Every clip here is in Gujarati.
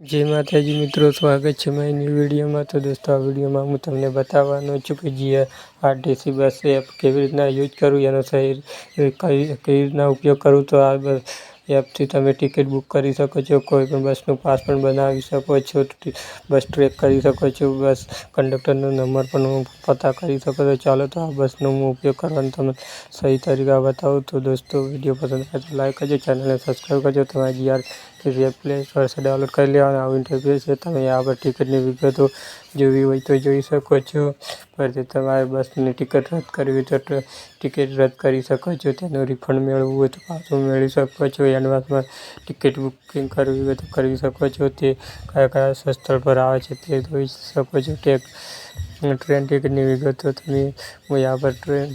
જય માતાજી મિત્રો, સ્વાગત છે મારી વિડીયોમાં. તો દોસ્તો, આ વિડીયોમાં હું તમને બતાવવાનો છું કે જે આરટીસી બસ એપ કેવી રીતના યુઝ કરવું, એનો સહી કઈ રીતના ઉપયોગ કરું તો આ બસ એપથી તમે ટિકિટ બુક કરી શકો છો, કોઈ પણ બસનું પાસ પણ બનાવી શકો છો બસ ટ્રેક કરી શકો છો, બસ કંડક્ટરનો નંબર પણ પતા કરી શકો છો. ચાલો તો આ બસનો હું ઉપયોગ કરવાનો તમને સહી તરીકા બતાવું. તો દોસ્તો, વીડિયો પસંદ આવે તો લાઈક કરજો, ચેનલને સબસ્ક્રાઈબ કરજો. તમારી જીઆર એવી એપ પ્લે સ્ટોરથી ડાઉનલોડ કરી લેવાનો, આવું ઇન્ટરવ્યુ છે. તમે આ પર ટિકિટની વિગતો જોવી હોય તો જોઈ શકો છો. પરથી તમારે બસની ટિકિટ રદ કરવી તો ટિકિટ રદ કરી શકો છો. તેનું રિફંડ મેળવવું હોય તો પાછું મેળવી શકો છો. એડવાન્સમાં ટિકિટ બુકિંગ કરવી હોય તો કરી શકો છો. તે કયા કયા સ્થળ પર આવે છે તે જોઈ શકો છો. ટેક ટ્રેન ટિકિટની વિગતો તમે, હું અહીંયા પર ટ્રેન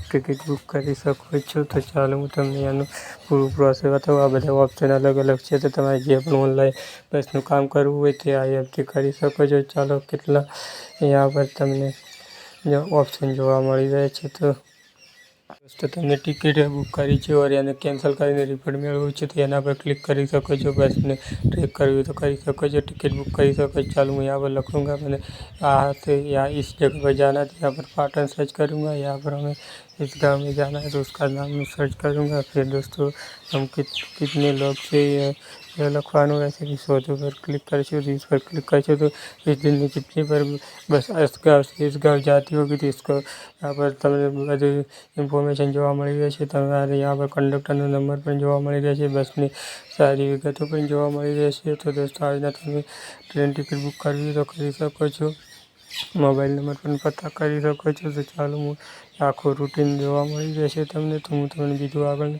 ટિકિટ બુક કરી શકો છો. તો ચાલો હું તમને આનું પૂરું પ્રોસેસ અથવા આ બધા ઓપ્શન અલગ અલગ છે. તો તમારે જે પણ ઓનલાઈન બસનું કામ કરવું હોય તે આ એપથી કરી શકો છો. ચાલો કેટલા અહીંયા પર તમને ઓપ્શન જોવા મળી રહે છે તો દોસ્તો તમને ટિકિટ બુક કરી છે ઓર એને કેન્સલ કરીને રિફંડ મેળવવું છે તો એના પર ક્લિક કરી શકો છો બસને ટ્રેક કરવી હોય તો કરી શકો છો टिकट बुक कर सको चालू मैं यहाँ पर लिखूँगा मैंने यहाँ से यहाँ इस जगह पर जाना है तो यहाँ पर पाटन सर्च करूँगा यहाँ पर हमें इस गांव में जाना है तो उसका नाम मैं सर्च करूँगा फिर दोस्तों हम कित कितने लोग से ये ये લખવાનું રહેશે કે શોધો પર ક્લિક કરશો तो इस पर क्लिक करशो तो इस दिन में कितनी बार बस इस गाँव से इस गाँव जाती होगी तो इसको यहाँ पर તમને બધું ઇન્ફોર્મેશન જોવા મળી રહેશે તમારે યહાં પર કંડક્ટરનો નંબર પણ જોવા મળી રહેશે બસની સારી વિગતો પણ જોવા મળી રહી છે. તો દોસ્તો, આજના તમે ટ્રેન ટિકિટ બુક કરવી તો કરી શકો છો. મોબાઈલ નંબર પણ પતા કરી શકો છો તો ચાલો હું આખું રૂટીન જોવા મળી જશે તમને તો હું તમને બીજું આગળ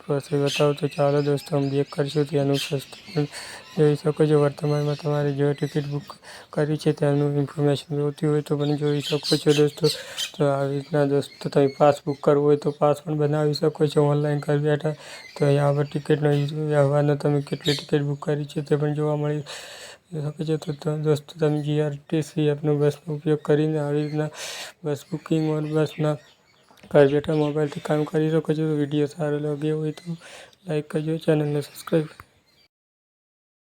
પ્રોસેસ બતાવું. તો ચાલો દોસ્તો અમે ચેક કરીશું. ત્યાંનું સસ્તું જોઈ શકો છો. વર્તમાનમાં તમારે જો ટિકિટ બુક કરી છે તેનું ઇન્ફોર્મેશન જોતી હોય તો પણ જોઈ શકો છો દોસ્તો. તો આવી રીતના દોસ્તો, તમે પાસ બુક કરવું હોય તો પાસ પણ બનાવી શકો છો. ઓનલાઈન કરી બેઠા તો અહીંયા આગળ ટિકિટનો વ્યવહારનો તમે કેટલી ટિકિટ બુક કરી છે તે પણ જોવા મળી શકે છે તો દોસ્તો, તમે જીઆરટીસી એપનો બસનો ઉપયોગ કરીને આવી રીતના બસ બુકિંગ ઓર બસના ઘર બેઠા મોબાઈલથી કામ કરી શકો છો. વીડિયો સારો લાગ્યો હોય તો લાઈક કરજો, ચેનલને સબસ્ક્રાઈબ